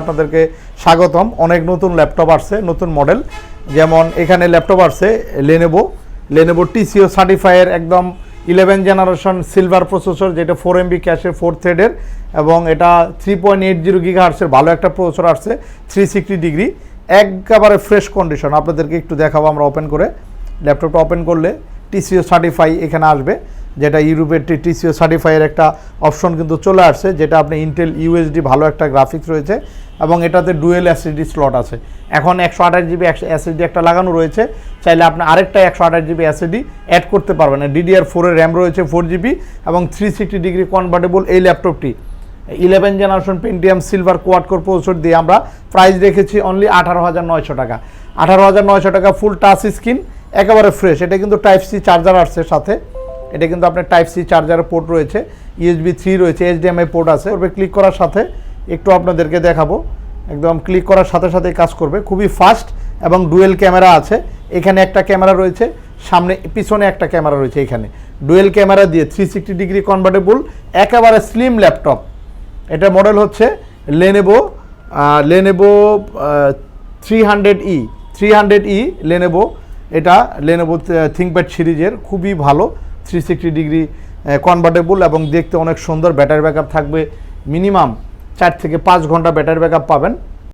আপনাদেরকে স্বাগতম। অনেক নতুন ল্যাপটপ আসছে, নতুন মডেল। যেমন এখানে ল্যাপটপ আসছে লেনেভো লেনেভো টিসিও সার্টিফাইয়ের একদম ইলেভেন জেনারেশন সিলভার প্রসেসর যেটা ফোর এমবি ক্যাশের ফোর থ্রেডের এবং এটা three point eight zero giga হার্সের ভালো একটা প্রসেসর আসছে থ্রি সিক্সটি ডিগ্রি একেবারে ফ্রেশ কন্ডিশন আপনাদেরকে একটু দেখাবো আমরা ওপেন করে। ল্যাপটপটা ওপেন করলে টিসিও সার্টিফাই এখানে আসবে। যেটা ইউরোপের টিসিও সার্টিফাইয়ের একটা অপশন কিন্তু চলে আসছে, যেটা আপনি ইন্টেল ইউএসডি ভালো একটা গ্রাফিক্স রয়েছে এবং এটাতে ডুয়েল এসএসডি স্লট আছে। এখন একশো আঠাশ জিবি এসএসডি একটা লাগানো রয়েছে, চাইলে আপনি আরেকটা একশো আঠাশ জিবি এসএসডি অ্যাড করতে পারবেন। ডিডিআর ফোরের র্যাম রয়েছে ফোর জিবি এবং থ্রি সিক্সটি ডিগ্রি কনভার্টেবল এই ল্যাপটপটি eleven generation Pentium silver quad core দিয়ে আমরা প্রাইস রেখেছি অনলি আঠারো হাজার নয়শো টাকা। আঠারো হাজার নয়শো টাকা ফুল টাচ স্ক্রিন একেবারে ফ্রেশ এটা কিন্তু টাইপ সি চার্জার আসছে সাথে। এটা কিন্তু আপনার টাইপ সি চার্জারের পোর্ট রয়েছে ইউএসবি থ্রি রয়েছে এইচডিএমআই পোর্ট আছে। ওর ক্লিক করার সাথে একটু আপনাদেরকে দেখাবো। একদম ক্লিক করার সাথে সাথে কাজ করবে। খুবই ফাস্ট এবং ডুয়েল ক্যামেরা আছে। এখানে একটা ক্যামেরা রয়েছে, সামনে, পিছনে একটা ক্যামেরা রয়েছে এখানে। ডুয়েল ক্যামেরা দিয়ে থ্রি সিক্সটি ডিগ্রি কনভার্টেবল একেবারে স্লিম ল্যাপটপ এটা মডেল হচ্ছে Lenovo Lenovo three hundred E three hundred E Lenovo এটা লেনেভো থিঙ্কপ্যাড সিরিজের। খুবই ভালো। থ্রি সিক্সটি ডিগ্রি কনভার্টেবল এবং দেখতে অনেক সুন্দর ব্যাটারি ব্যাকআপ থাকবে। মিনিমাম চার থেকে পাঁচ ঘণ্টা ব্যাটারি ব্যাকআপ পাবেন।